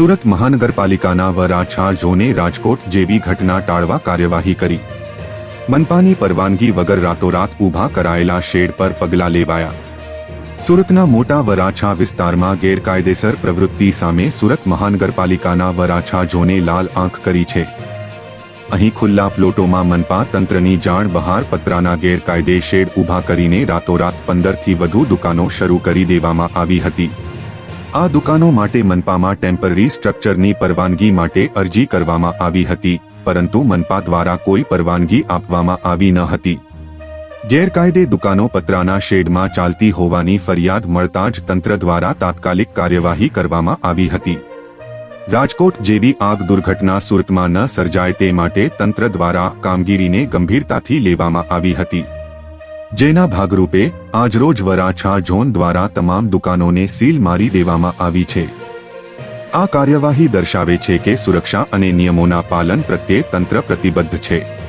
સુરત મહાનગરપાલિકાના વરાછા ઝોને રાજકોટ જેવી ઘટના ટાળવા કાર્યવાહી કરી. મનપાની પરવાનગી વગર રાતોરાત ઊભા કરાયેલા શેડ પર પગલાં લેવાયા. સુરતના મોટા વરાછા વિસ્તારમાં ગેરકાયદેસર પ્રવૃત્તિ સામે સુરત મહાનગરપાલિકાના વરાછા ઝોને લાલ આંખ કરી છે. અહીં ખુલ્લા પ્લોટોમાં મનપા તંત્રની જાણ બહાર પતરાના ગેરકાયદે શેડ ઊભા કરીને રાતોરાત પંદરથી વધુ દુકાનો શરૂ કરી દેવામાં આવી હતી. આ દુકાનો માટે મનપામાં ટેમ્પરરી સ્ટ્રક્ચરની પરવાનગી માટે અરજી કરવામાં આવી હતી, પરંતુ મનપા દ્વારા કોઈ પરવાનગી આપવામાં આવી ન હતી. ગેરકાયદે દુકાનો પતરાના શેડમાં ચાલતી હોવાની ફરિયાદ મળતા જ તંત્ર દ્વારા તાત્કાલિક કાર્યવાહી કરવામાં આવી હતી. રાજકોટ જેવી આગ દુર્ઘટના સુરતમાં ન સર્જાય તે માટે તંત્ર દ્વારા કામગીરીને ગંભીરતાથી લેવામાં આવી હતી. જેના ભાગરૂપે આજરોજ વરાછા ઝોન દ્વારા તમામ દુકાનોને સીલ મારી દેવામાં આવી છે. આ કાર્યવાહી દર્શાવે છે કે સુરક્ષા અને નિયમોના પાલન પ્રત્યે તંત્ર પ્રતિબદ્ધ છે.